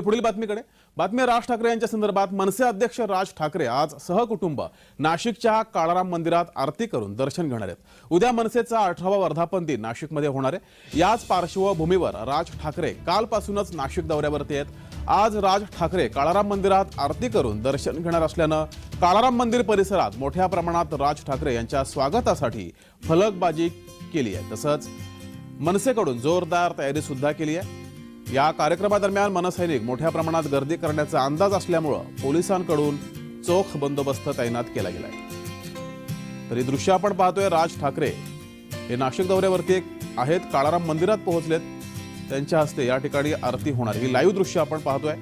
पुढील बातमीकडे. बातमी राज ठाकरे यांच्या संदर्भात मनसे अध्यक्ष राज ठाकरे आज सहकुटुंब नाशिकच्या काळाराम मंदिरात आरती करून दर्शन घेणार आहेत. उद्या मनसेचा अठरावा वर्धापन दिन नाशिकमध्ये होणार आहे. याच पार्श्वभूमीवर राज ठाकरे कालपासूनच नाशिक दौऱ्यावरती आहेत. आज राज ठाकरे काळाराम मंदिरात आरती करून दर्शन घेणार असल्यानं काळाराम मंदिर परिसरात मोठ्या प्रमाणात राज ठाकरे यांच्या स्वागतासाठी फलकबाजी केली आहे. तसंच मनसेकडून जोरदार तयारी सुद्धा केली आहे. या कार्यक्रमादरम्यान मनसैनिक मोठ्या प्रमाणात गर्दी करण्याचा अंदाज असल्यामुळं पोलिसांकडून चोख बंदोबस्त तैनात केला गेलाय. तरी दृश्य आपण पाहतोय राज ठाकरे हे नाशिक दौऱ्यावरती एक आहेत. काळाराम मंदिरात पोहोचलेत. त्यांच्या हस्ते या ठिकाणी आरती होणार ही लाईव्ह दृश्य आपण पाहतोय.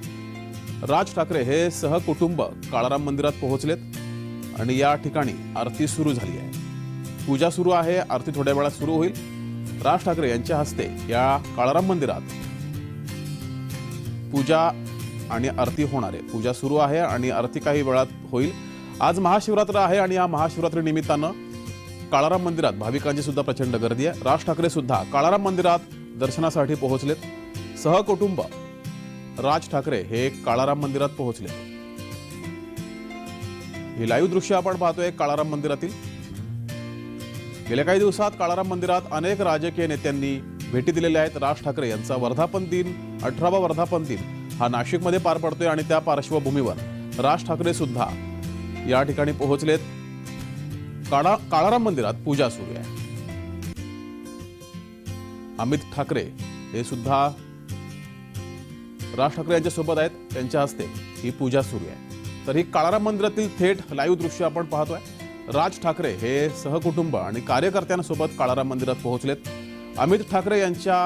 राज ठाकरे हे सहकुटुंब काळाराम मंदिरात पोहोचलेत आणि या ठिकाणी आरती सुरू झाली आहे. पूजा सुरू आहे. आरती थोड्या वेळात सुरू होईल. राज ठाकरे यांच्या हस्ते या काळाराम मंदिरात पूजा आणि आरती होणार आहे. पूजा सुरू आहे आणि आरती काही वेळात होईल. आज महाशिवरात्र आहे आणि या महाशिवरात्री निमित्तानं काळाराम मंदिरात भाविकांची सुद्धा प्रचंड गर्दी आहे. राज ठाकरे सुद्धा काळाराम मंदिरात दर्शनासाठी पोहोचलेत. सहकुटुंब राज ठाकरे हे काळाराम मंदिरात पोहोचले ही लाईव्ह दृश्य आपण पाहतोय काळाराम मंदिरातील. गेल्या काही दिवसात काळाराम मंदिरात अनेक राजकीय नेत्यांनी भेटी दिलेल्या आहेत. राज ठाकरे यांचा वर्धापन दिन अठरावा वर्धापन दिन हा नाशिकमध्ये पार पडतोय आणि त्या पार्श्वभूमीवर राज ठाकरे सुद्धा या ठिकाणी पोहोचलेत. काळा काळाराम मंदिरात पूजा सुरू आहे. अमित ठाकरे हे सुद्धा राज ठाकरे यांच्यासोबत आहेत. त्यांच्या हस्ते ही पूजा सुरू आहे. तर ही काळाराम मंदिरातील थेट लाईव्ह दृश्य आपण पाहतोय. राज ठाकरे हे सहकुटुंब आणि कार्यकर्त्यांसोबत काळाराम मंदिरात पोहोचलेत. अमित ठाकरे यांच्या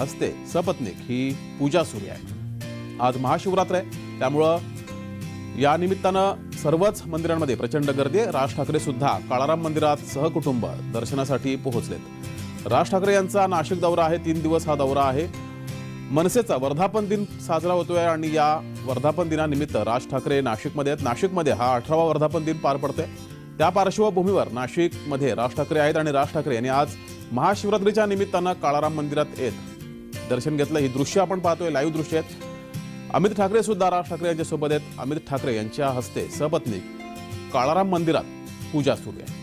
हस्ते सपत्नीक ही पूजा सुरू आहे. आज महाशिवरात्र आहे. त्यामुळं या निमित्तानं सर्वच मंदिरांमध्ये प्रचंड गर्दी आहे. राज ठाकरे सुद्धा काळाराम मंदिरात सहकुटुंब दर्शनासाठी पोहोचलेत. राज ठाकरे यांचा नाशिक दौरा आहे. तीन दिवस हा दौरा आहे. मनसेचा वर्धापन दिन साजरा होतोय आणि या वर्धापन दिनानिमित्त राज ठाकरे नाशिकमध्ये आहेत. नाशिकमध्ये हा अठरावा वर्धापन दिन पार पडतोय. त्या पार्श्वभूमीवर नाशिकमध्ये राज ठाकरे आहेत आणि राज ठाकरे यांनी आज महाशिवरात्रीच्या निमित्तानं काळाराम मंदिरात येत दर्शन घेतलं. ही दृश्य आपण पाहतोय लाईव्ह दृश्य आहेत. अमित ठाकरे सुद्धा राज ठाकरे यांच्या सोबत आहेत. अमित ठाकरे यांच्या हस्ते सपत्नी काळाराम मंदिरात पूजा सुरू आहे.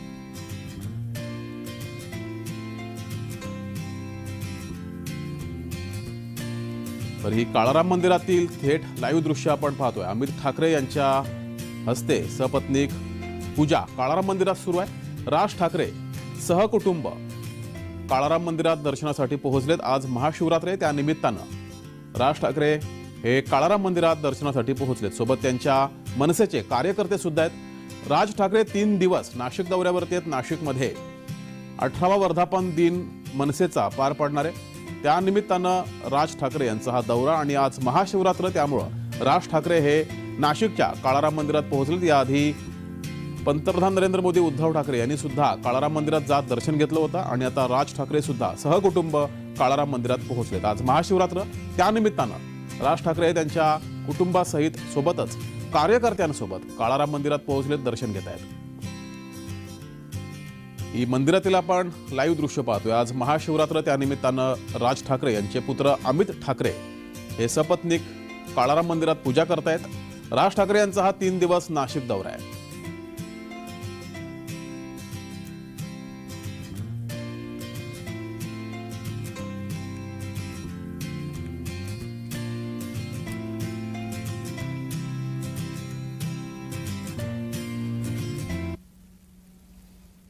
तर ही काळाराम मंदिरातील थेट लाईव्ह दृश्य आपण पाहतोय. अमित ठाकरे यांच्या हस्ते सपत्नीक पूजा काळाराम मंदिरात सुरू आहे. राज ठाकरे सहकुटुंब काळाराम मंदिरात दर्शनासाठी पोहोचलेत. आज महाशिवरात्र आहे त्या निमित्तानं राज ठाकरे हे काळाराम मंदिरात दर्शनासाठी पोहोचलेत. सोबत त्यांच्या मनसेचे कार्यकर्ते सुद्धा आहेत. राज ठाकरे तीन दिवस नाशिक दौऱ्यावरती आहेत. नाशिकमध्ये अठरावा वर्धापन दिन मनसेचा पार पडणार आहे. त्यानिमित्तानं राज ठाकरे यांचा हा दौरा आणि आज महाशिवरात्र त्यामुळं राज ठाकरे हे नाशिकच्या काळाराम मंदिरात पोहोचलेत. याआधी पंतप्रधान नरेंद्र मोदी उद्धव ठाकरे यांनी सुद्धा काळाराम मंदिरात जात दर्शन घेतलं होतं आणि आता राज ठाकरे सुद्धा सहकुटुंब काळाराम मंदिरात पोहोचलेत. आज महाशिवरात्र त्यानिमित्तानं राज ठाकरे त्यांच्या कुटुंबासहित सोबतच कार्यकर्त्यांसोबत काळाराम मंदिरात पोहोचलेत दर्शन घेत आहेत. ही मंदिरातील आपण लाईव्ह दृश्य पाहतोय. आज महाशिवरात्र त्यानिमित्तानं राज ठाकरे यांचे पुत्र अमित ठाकरे हे सपत्नीक काळाराम मंदिरात पूजा करतायत. राज ठाकरे यांचा हा तीन दिवस नाशिक दौरा आहे.